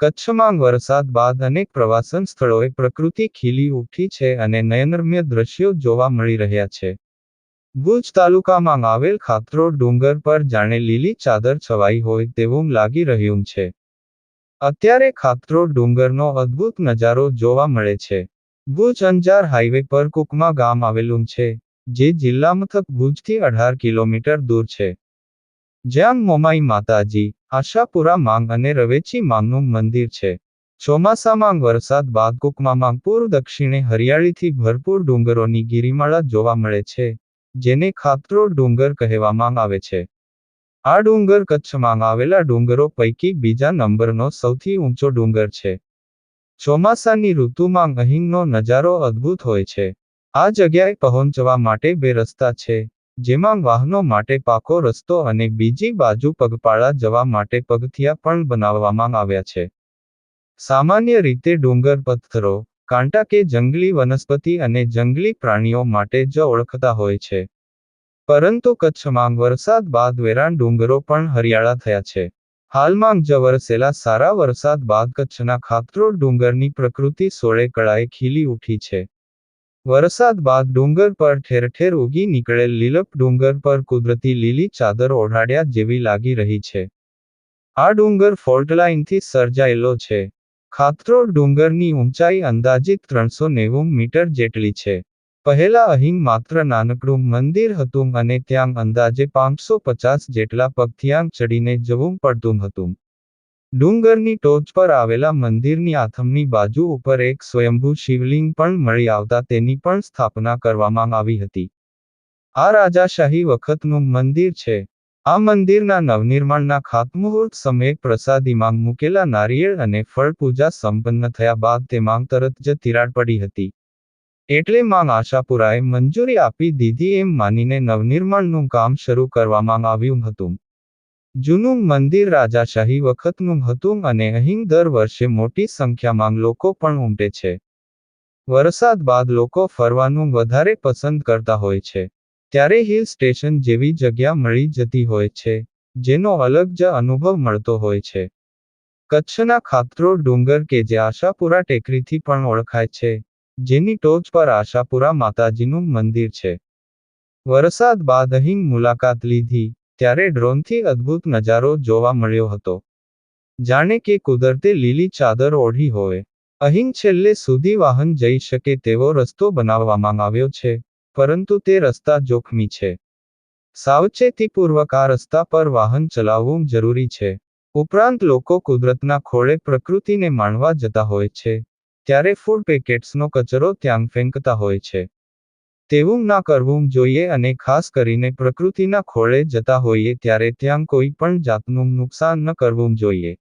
કચ્છમાં વરસાદ બાદ અનેક પ્રવાસન સ્થળોએ પ્રકૃતિ ખીલી ઉઠી છે અને નયનરમ્ય દ્રશ્યો જોવા મળી રહ્યા છે. ભુજ તાલુકામાં આવેલ ખાતરો ડુંગર પર જાણે લીલી ચાદર છવાઈ હોય તેવું લાગી રહ્યું છે. અત્યારે ખાતરો ડુંગરનો અદ્ભુત નજારો જોવા મળે છે. ભુજ અંજાર હાઈવે પર કુકમા ગામ આવેલું છે, જે જિલ્લા મથક ભુજથી અઢાર કિલોમીટર દૂર છે. જ્યાં મોમાઈ માતાજી, આશાપુરા માંગ અને રવેચી માંગનું મંદિર છે. ચોમાસામાં વરસાદ બાદ કુકમામાં પૂર્વ દક્ષિણે હરિયાળીથી ભરપૂર ડુંગરોની ગિરિમાળા જોવા મળે છે, જેને ખાતરો ડુંગર કહેવામાં આવે છે. આ ડુંગર કચ્છમાં આવેલા ડુંગરો પૈકી બીજા નંબરનો સૌથી ઊંચો ડુંગર છે. ચોમાસાની ઋતુમાં અહીંનો નજારો અદ્ભુત હોય છે. આ જગ્યાએ પહોંચવા માટે બે રસ્તા છે. જેમાં વાહનો માટે પાકો, રસ્તો અને બીજી બાજુ પગપાળા જવા માટે પગથિયા પણ બનાવવામાં આવ્યા છે. સામાન્ય રીતે ડુંગર, પથ્થરો, કાંટા કે જંગલી વનસ્પતિ અને જંગલી પ્રાણીઓ માટે જ ઓળખતા હોય છે. પરંતુ કચ્છમાં વરસાદ બાદ વેરાન ડુંગરો પણ હરિયાળા થયા છે. હાલમાં જ વરસેલા સારા વરસાદ બાદ કચ્છના ખાતરોડ ડુંગરની પ્રકૃતિ સોળે કળાએ ખીલી ઉઠી છે. વરસાદ બાદ ડુંગર પર ઠેર ઠેર ઉગી નીકળેલ લીલપ ડુંગર પર કુદરતી લીલી ચાદર ઓઢાડ્યા જેવી લાગી રહી છે. આ ડુંગર ફોલ્ટલાઇનથી સર્જાયેલો છે. ખાતરોડ ડુંગરની ઊંચાઈ અંદાજિત ત્રણસો નેવું મીટર જેટલી છે. પહેલા અહીં માત્ર નાનકડું મંદિર હતું અને ત્યાં અંદાજે પાંચસો પચાસ જેટલા પગથિયાં ચડીને જવું પડતું હતું. ડુંગરની ટોચ પર આવેલા મંદિરની આથમની બાજુ ઉપર એક સ્વયંભૂ શિવલિંગ પણ મળી આવતા તેની પણ સ્થાપના કરવામાં આવી હતી. આ રાજાશાહી વખતનું મંદિર છે. આ મંદિરના નવનિર્માણના ખાતમુહૂર્ત સમયે પ્રસાદીમાં મૂકેલા નારિયેળ અને ફળ પૂજા સંપન્ન થયા બાદ તેમાં તરત જ તિરાડ પડી હતી. એટલે માંગ આશાપુરાએ મંજૂરી આપી દીધી એમ માનીને નવનિર્માણનું કામ શરૂ કરવામાં આવ્યું હતું. જૂનું મંદિર રાજાશાહી વખતનું હતું અને અહીં દર વર્ષે મોટી સંખ્યામાં લોકો પણ ઉમટે છે. વરસાદ બાદ લોકો ફરવાનું વધારે પસંદ કરતા હોય છે. ત્યારે હિલ સ્ટેશન જેવી જગ્યા મળી જતી હોય છે, જેનો અલગ જ અનુભવ મળતો હોય છે. કચ્છના ખાતરો ડુંગર કે જે આશાપુરા ટેકરીથી પણ ઓળખાય છે, જેની ટોચ પર આશાપુરા માતાજીનું મંદિર છે. વરસાદ બાદ અહીં મુલાકાત લીધી ત્યારે ડ્રોનથી અદ્ભુત નજારો જોવા મળ્યો હતો. જાણે કે કુદરતે લીલી ચાદર ઓઢી હોય. અહીં છેલ્લે સુધી વાહન જઈ શકે તેવો રસ્તો બનાવવામાં આવ્યો છે, પરંતુ તે રસ્તા જોખમી છે. સાવચેતીપૂર્વક આ રસ્તા પર વાહન ચલાવવું જરૂરી છે. ઉપરાંત લોકો કુદરતના ખોળે પ્રકૃતિને માણવા જતા હોય છે. ત્યારે ફૂડ પેકેટ્સનો કચરો ત્યાં ફેંકતા હોય છે. તેવું ના કરવું જોઈએ અને ખાસ કરીને પ્રકૃતિના ખોળે જતા હોઈએ ત્યારે ત્યાં કોઈ પણ જાતનું નુકસાન ન કરવું જોઈએ.